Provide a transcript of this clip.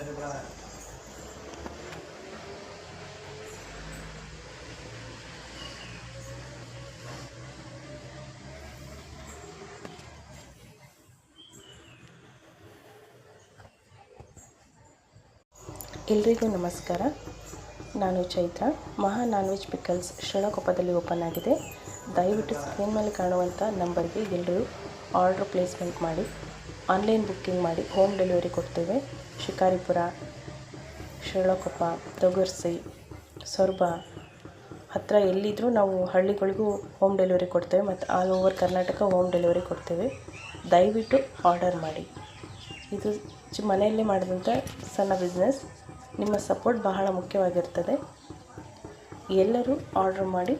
ಎಲ್ರಿಗೂ ನಮಸ್ಕಾರ. ನಾನು Chaitra. Maha non veg pickles ಶಿವಕೊಪ್ಪದಲ್ಲಿ open ಆಗಿದೆ. ದಯವಿಟ್ಟು ಸ್ಕ್ರೀನ್ ಮೇಲೆ ಕಾಣುವಂಥ ನಂಬರ್ಗೆ ಎಲ್ಲರೂ ಆರ್ಡ್ರ್ ಪ್ಲೇಸ್ಮೆಂಟ್ ಮಾಡಿ. ಆನ್ಲೈನ್ ಬುಕ್ಕಿಂಗ್ ಮಾಡಿ ಹೋಮ್ ಡೆಲಿವರಿ ಕೊಡ್ತೇವೆ. ಶಿಕಾರಿಪುರ ಶಿರಳಕೊಪ್ಪ ತೊಗರ್ಸಿ, ಸೊರಬ. ಹತ್ತಿರ ಎಲ್ಲಿದ್ದರೂ ನಾವು ಹಳ್ಳಿಗಳಿಗೂ ಹೋಮ್ ಡೆಲಿವರಿ ಕೊಡ್ತೇವೆ ಮತ್ತು all over Karnataka home delivery ಕೊಡ್ತೇವೆ. ದಯವಿಟ್ಟು ಆರ್ಡರ್ ಮಾಡಿ. ಇದು ಚಿ ಮನೆಯಲ್ಲೇ ಮಾಡಿದಂಥ ಸಣ್ಣ ಬಿಸ್ನೆಸ್. ನಿಮ್ಮ ಸಪೋರ್ಟ್ ಬಹಳ ಮುಖ್ಯವಾಗಿರ್ತದೆ. ಎಲ್ಲರೂ ಆರ್ಡ್ರ್ ಮಾಡಿ